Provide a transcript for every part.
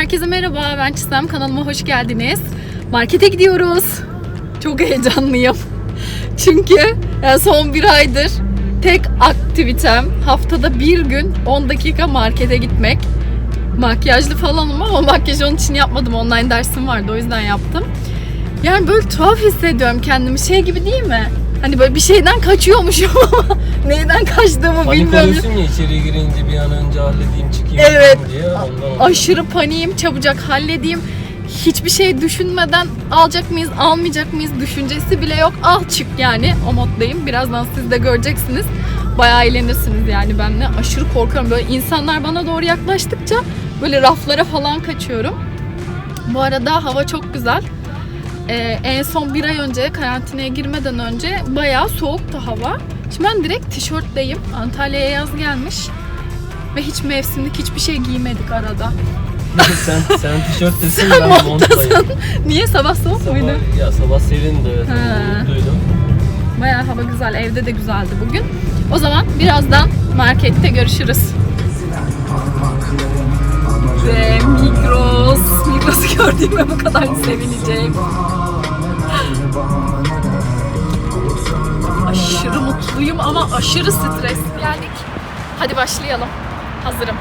Herkese merhaba, ben Çisem. Kanalıma hoş geldiniz. Markete gidiyoruz. Çok heyecanlıyım. Çünkü e, son bir aydır tek aktivitem haftada bir gün 10 dakika markete gitmek. Makyajlı falanım ama makyaj onun için yapmadım. Online dersim vardı o yüzden yaptım. Yani böyle tuhaf hissediyorum kendimi. Şey gibi değil mi? Hani böyle bir şeyden kaçıyormuşum ama neyden kaçtığımı Panik bilmiyorum. oluyorsun ya içeri girince bir an önce halledeyim çıkayım Evet. diye ondan aşırı paniğim çabucak halledeyim. Hiçbir şey düşünmeden alacak mıyız, almayacak mıyız düşüncesi bile yok. Al çık yani o moddayım. Birazdan siz de göreceksiniz. Bayağı eğlenirsiniz yani benimle. Aşırı korkuyorum. Böyle insanlar bana doğru yaklaştıkça böyle raflara falan kaçıyorum. Bu arada hava çok güzel. Ee, en son bir ay önce karantinaya girmeden önce bayağı soğuktu hava. Şimdi ben direkt tişörtteyim. Antalya'ya yaz gelmiş. Ve hiç mevsimlik hiçbir şey giymedik arada. sen, sen tişörttesin Sen ben montlayım. Niye sabah soğuk muydu? Sabah, ya sabah serindi evet. Duydum. Bayağı hava güzel. Evde de güzeldi bugün. O zaman birazdan markette görüşürüz. Gördüğüme bu kadar sevineceğim. Aşırı mutluyum ama aşırı stres geldik. Hadi başlayalım. Hazırım.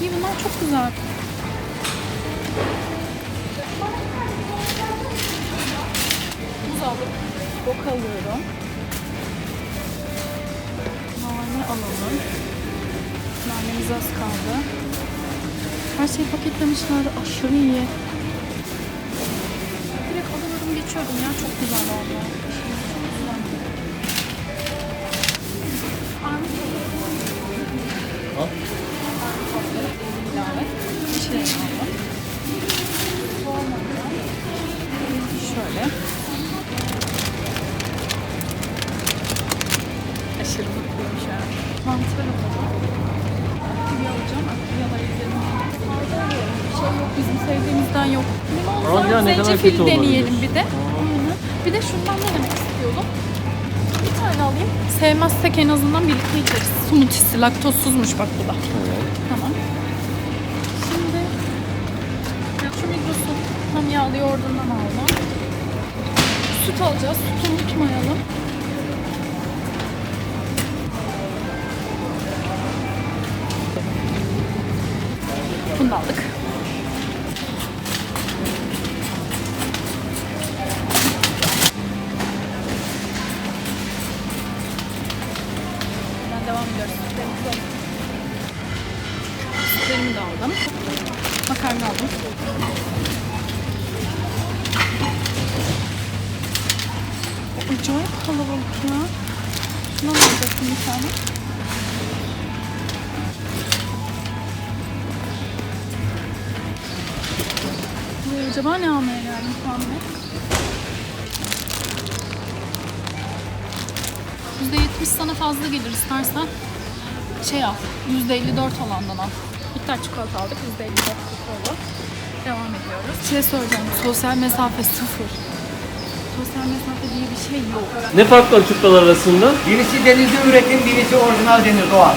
İyi bunlar çok güzel. Aldım. Bok alıyorum. Nane alalım. Nanemiz az kaldı. Her şeyi paketlemişler. Aşırı iyi. Direkt alıyorum geçiyorum ya. Çok güzel güzel. Armut bir şey Aktivya alacağım. Aktivyalara gidelim. Bir şey yok. Bizim sevdiğimizden yok. Al ya, zencefil deneyelim bir de. Aynen. Bir de şundan denemek istiyordum. Bir tane alayım. Sevmezsek en azından birlikte içeriz. Smoothie'si laktozsuzmuş bak bu da. Tamam. Şimdi ya şu Migros'un tam yağlı yoğurdundan aldım. Süt alacağız. Sütü unutmayalım. Bunu da aldık. Ben devam ediyoruz. Sütlerimi de aldım. Makarna aldım. Acayip kalabalık ya. Şuna mı alacaksın bir tane? Acaba ne almaya geldim tahmin et? %70 sana fazla gelir istersen şey al, %54 olandan al. Bitter çikolata aldık, %54 kakaolu. Devam ediyoruz. Şey soracağım, sosyal mesafe sıfır. Sosyal mesafe diye bir şey yok. Ne fark var çupralar arasında? Birisi denizde üretim, birisi orijinal deniz doğal.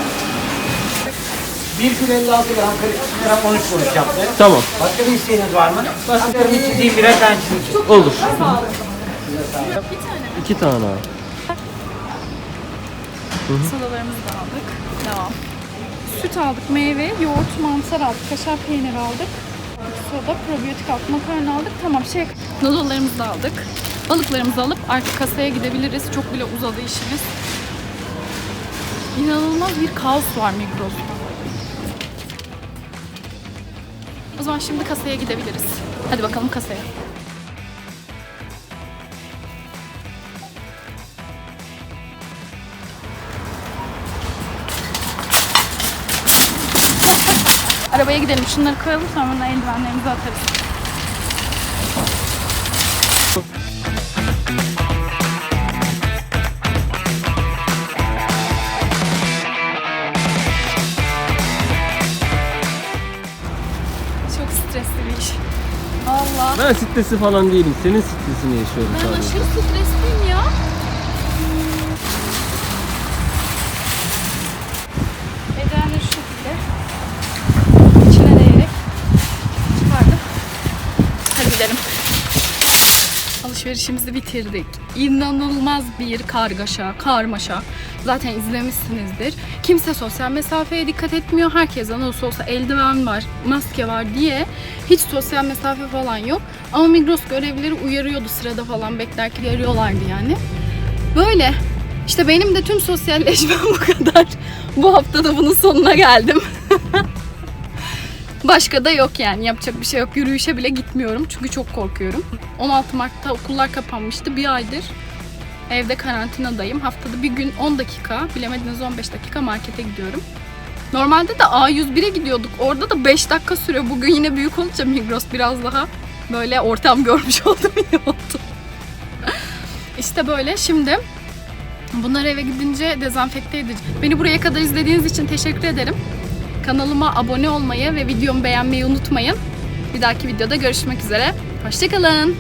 1 kilo 56 gram, 42 gram 13 kuruş yaptı. Tamam. Başka bir isteğiniz var mı? Başka bir çizeyim birer tane çizeyim. Olur. İki tane abi. Sodalarımızı da aldık. Devam. Süt aldık, meyve, yoğurt, mantar aldık, kaşar peynir aldık. Soda, probiyotik aldık, makarna aldık. Tamam şey, noodle'larımızı da aldık. Balıklarımızı alıp arka kasaya gidebiliriz. Çok bile uzadı işimiz. İnanılmaz bir kaos var Migros'ta. Zaman şimdi kasaya gidebiliriz. Hadi bakalım kasaya. Arabaya gidelim. Şunları koyalım sonra eldivenlerimizi atarız. Ben stresi falan değilim. Senin stresini yaşıyorum Ben sadece. aşırı stresliyim ya. Bedenleri şu şekilde içine değerek çıkardım. Hadi gidelim. Alışverişimizi bitirdik. İnanılmaz bir kargaşa, karmaşa. Zaten izlemişsinizdir. Kimse sosyal mesafeye dikkat etmiyor. Herkese nasıl olsa eldiven var, maske var diye hiç sosyal mesafe falan yok. Ama Migros görevlileri uyarıyordu sırada falan beklerken uyarıyorlardı yani. Böyle. İşte benim de tüm sosyalleşmem bu kadar. Bu hafta da bunun sonuna geldim. Başka da yok yani yapacak bir şey yok. Yürüyüşe bile gitmiyorum çünkü çok korkuyorum. 16 Mart'ta okullar kapanmıştı. Bir aydır evde karantinadayım. Haftada bir gün 10 dakika, bilemediniz 15 dakika markete gidiyorum. Normalde de A101'e gidiyorduk. Orada da 5 dakika sürüyor. Bugün yine büyük olunca Migros biraz daha böyle ortam görmüş oldum iyi oldu. işte böyle şimdi bunları eve gidince dezenfekte edeceğim. Beni buraya kadar izlediğiniz için teşekkür ederim. Kanalıma abone olmayı ve videomu beğenmeyi unutmayın. Bir dahaki videoda görüşmek üzere. Hoşçakalın.